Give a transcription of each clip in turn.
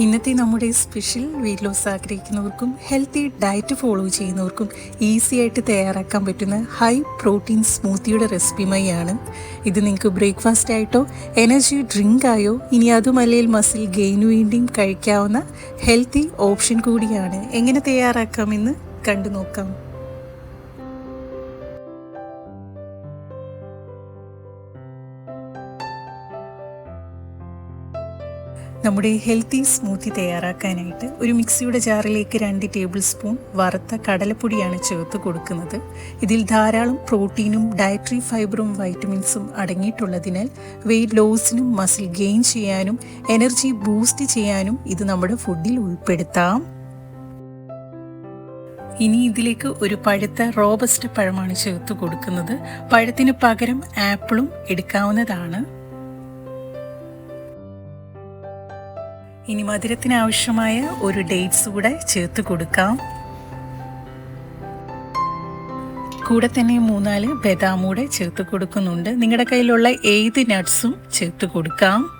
ഇന്നത്തെ നമ്മുടെ special weight loss ആഗ്രഹിക്കുന്നവർക്കും ഹെൽത്തി ഡയറ്റ് ഫോളോ ചെയ്യുന്നവർക്കും ഈസി ആയിട്ട് തയ്യാറാക്കാൻ പറ്റുന്ന ഹൈ പ്രോട്ടീൻ സ്മൂത്തിയുടെ റെസിപ്പിയുമായാണ് ഇത് നിങ്ങൾക്ക് ബ്രേക്ക്ഫാസ്റ്റ് ആയിട്ടോ എനർജി ഡ്രിങ്ക് ആയോ ഇനി അതുമല്ലെങ്കിൽ മസിൽ ഗെയിൻ വേണ്ടിയും കഴിക്കാവുന്ന ഹെൽത്തി ഓപ്ഷൻ കൂടിയാണ്. എങ്ങനെ തയ്യാറാക്കാമെന്ന് കണ്ടു നോക്കാം നമ്മുടെ ഹെൽത്തി സ്മൂത്തി തയ്യാറാക്കാനായിട്ട് ഒരു മിക്സിയുടെ ജാറിലേക്ക് രണ്ട് ടേബിൾ സ്പൂൺ വറുത്ത കടലപ്പൊടിയാണ് ചേർത്ത് കൊടുക്കുന്നത്. ഇതിൽ ധാരാളം പ്രോട്ടീനും ഡയറ്ററി ഫൈബറും വൈറ്റമിൻസും അടങ്ങിയിട്ടുള്ളതിനാൽ വെയിറ്റ് ലോസിനും മസിൽ ഗെയിൻ ചെയ്യാനും എനർജി ബൂസ്റ്റ് ചെയ്യാനും ഇത് നമ്മുടെ ഫുഡിൽ ഉൾപ്പെടുത്താം. ഇനി ഇതിലേക്ക് ഒരു പഴുത്ത റോബസ്റ്റ് പഴമാണ് ചേർത്ത് കൊടുക്കുന്നത്. പഴത്തിന് പകരം ആപ്പിളും എടുക്കാവുന്നതാണ്. ഇനി മധുരത്തിന് ആവശ്യമായ ഒരു ഡേറ്റ്സ് കൂടെ ചേർത്ത് കൊടുക്കാം. കൂടെ തന്നെ മൂന്നാൽ ബദാം കൂടെ ചേർത്ത് കൊടുക്കുന്നുണ്ട്. നിങ്ങളുടെ കയ്യിലുള്ള ഏത് നട്ട്സും ചേർത്ത് കൊടുക്കാം.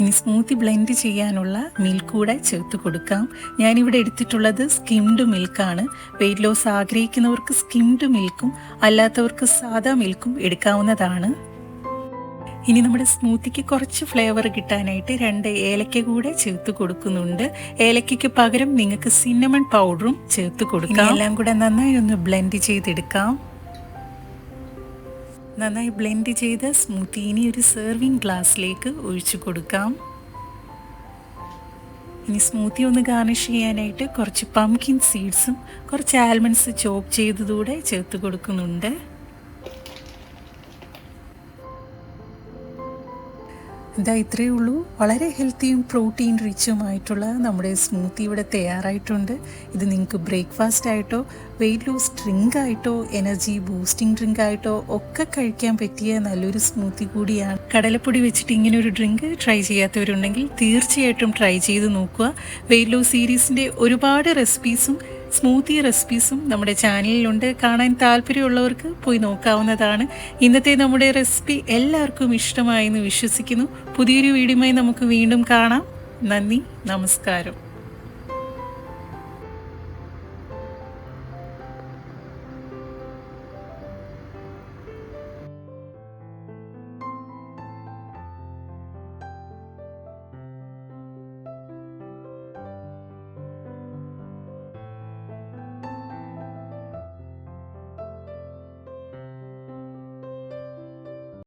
ഇനി സ്മൂത്തി ബ്ലെൻഡ് ചെയ്യാനുള്ള മിൽക്ക് കൂടെ ചേർത്ത് കൊടുക്കാം. ഞാനിവിടെ എടുത്തിട്ടുള്ളത് സ്കിംഡ് മിൽക്കാണ് വെയിറ്റ് ലോസ് ആഗ്രഹിക്കുന്നവർക്ക് സ്കിംഡ് മിൽക്കും അല്ലാത്തവർക്ക് സാദാ മിൽക്കും എടുക്കാവുന്നതാണ്. ഇനി നമ്മുടെ സ്മൂത്തിക്ക് കുറച്ച് ഫ്ലേവർ കിട്ടാനായിട്ട് രണ്ട് ഏലക്ക കൂടെ ചേർത്ത് കൊടുക്കുന്നുണ്ട്. ഏലക്കയ്ക്ക് പകരം നിങ്ങൾക്ക് സിന്നമൺ പൗഡറും ചേർത്ത് കൊടുക്കാം. എല്ലാം കൂടെ നന്നായി ഒന്ന് ബ്ലെൻഡ് ചെയ്തെടുക്കാം. നന്നായി ബ്ലെൻഡ് ചെയ്ത സ്മൂത്തി ഇനി ഒരു സെർവിങ് ഗ്ലാസ്സിലേക്ക് ഒഴിച്ചു കൊടുക്കാം. ഇനി സ്മൂത്തി ഒന്ന് ഗാർണിഷ് ചെയ്യാനായിട്ട് കുറച്ച് പംകിൻ സീഡ്സും കുറച്ച് ആൽമണ്ട്സ് ചോപ്പ് ചെയ്തതൂടെ ചേർത്ത് കൊടുക്കുന്നുണ്ട്. ഇതാ ഇത്രയേ ഉള്ളൂ. വളരെ ഹെൽത്തിയും പ്രോട്ടീൻ റിച്ചുമായിട്ടുള്ള നമ്മുടെ സ്മൂത്തി ഇവിടെ തയ്യാറായിട്ടുണ്ട്. ഇത് നിങ്ങൾക്ക് ബ്രേക്ക്ഫാസ്റ്റ് ആയിട്ടോ വെയിറ്റ് ലോസ് ഡ്രിങ്ക് ആയിട്ടോ എനർജി ബൂസ്റ്റിംഗ് ഡ്രിങ്ക് ആയിട്ടോ ഒക്കെ കഴിക്കാൻ പറ്റിയ നല്ലൊരു സ്മൂത്തി കൂടിയാണ്. കടലപ്പൊടി വെച്ചിട്ട് ഇങ്ങനെ ഒരു ഡ്രിങ്ക് ട്രൈ ചെയ്യാത്തവരുണ്ടെങ്കിൽ തീർച്ചയായിട്ടും ട്രൈ ചെയ്ത് നോക്കുക. വെയിറ്റ് ലോസ് സീരീസിന്റെ ഒരുപാട് റെസിപ്പീസും സ്മൂത്തി റെസിപ്പീസും നമ്മുടെ ചാനലിലുണ്ട്. കാണാൻ താല്പര്യമുള്ളവർക്ക് പോയി നോക്കാവുന്നതാണ്. ഇന്നത്തെ നമ്മുടെ റെസിപ്പി എല്ലാവർക്കും ഇഷ്ടമായെന്ന് വിശ്വസിക്കുന്നു. പുതിയൊരു വീഡിയോയുമായി നമുക്ക് വീണ്ടും കാണാം. നന്ദി നമസ്കാരം.